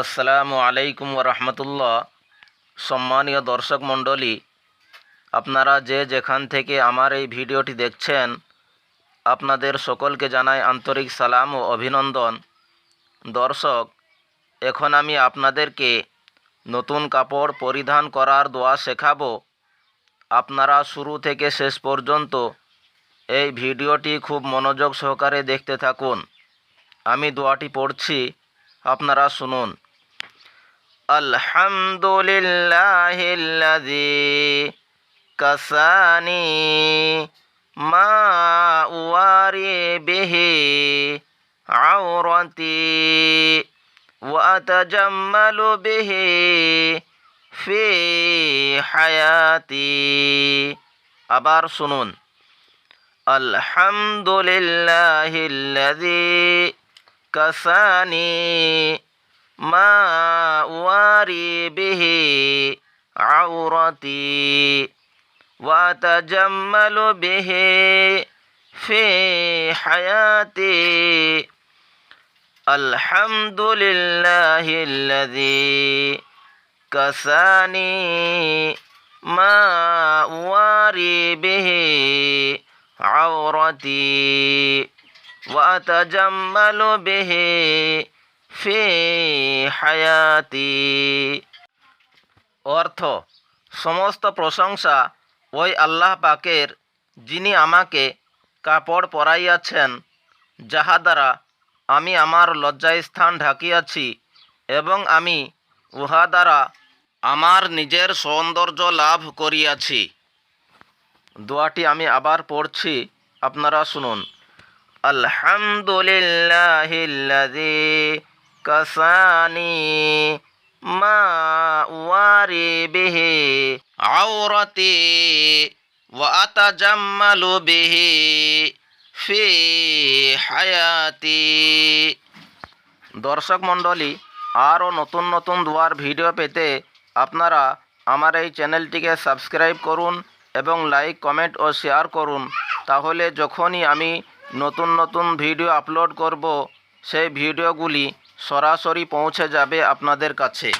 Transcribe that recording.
আসসালামু আলাইকুম রহমতুল্লাহ। সম্মানীয় দর্শক মণ্ডলী, আপনারা যে যেখান থেকে আমার এই ভিডিওটি দেখছেন, আপনাদের সকলকে জানাই আন্তরিক সালাম ও অভিনন্দন। দর্শক, এখন আমি আপনাদেরকে নতুন কাপড় পরিধান করার দোয়া শেখাবো। আপনারা শুরু থেকে শেষ পর্যন্ত এই ভিডিওটি খুব মনোযোগ সহকারে দেখতে থাকুন। আমি দোয়াটি পড়ছি, আপনারা শুনুন। الحمد لله الذي كساني ما أواري به عورتي وأتجمل به في حياتي أبار سنون الحمد لله الذي كساني ما أواري به عورتي وأتجمل به في حياتي. الحمد لله الذي كساني. ما أواري به عورتي. وأتجمل به ফি হায়াতি। অর্থ, সমস্ত প্রশংসা ওই আল্লাহ পাকের যিনি আমাকে কাপড় পরাইয়াছেন, যাহা দ্বারা আমি আমার লজ্জায় স্থান ঢাকিয়াছি এবং আমি উহা দ্বারা আমার নিজের সৌন্দর্য লাভ করিয়াছি। দোয়াটি আমি আবার পড়ছি, আপনারা শুনুন। আলহামদুলিল্লাহ কাসানি মা বিহি আওরাতি ওয়া আতাজাম্মালু বিহি ফি হায়াতি। দর্শক মণ্ডলী, আরও নতুন নতুন দোয়ার ভিডিও পেতে আপনারা আমার এই চ্যানেলটিকে সাবস্ক্রাইব করুন এবং লাইক, কমেন্ট ও শেয়ার করুন। তাহলে যখনই আমি নতুন নতুন ভিডিও আপলোড করব, সেই ভিডিওগুলি সরাসরি পৌঁছে যাবে আপনাদের কাছে।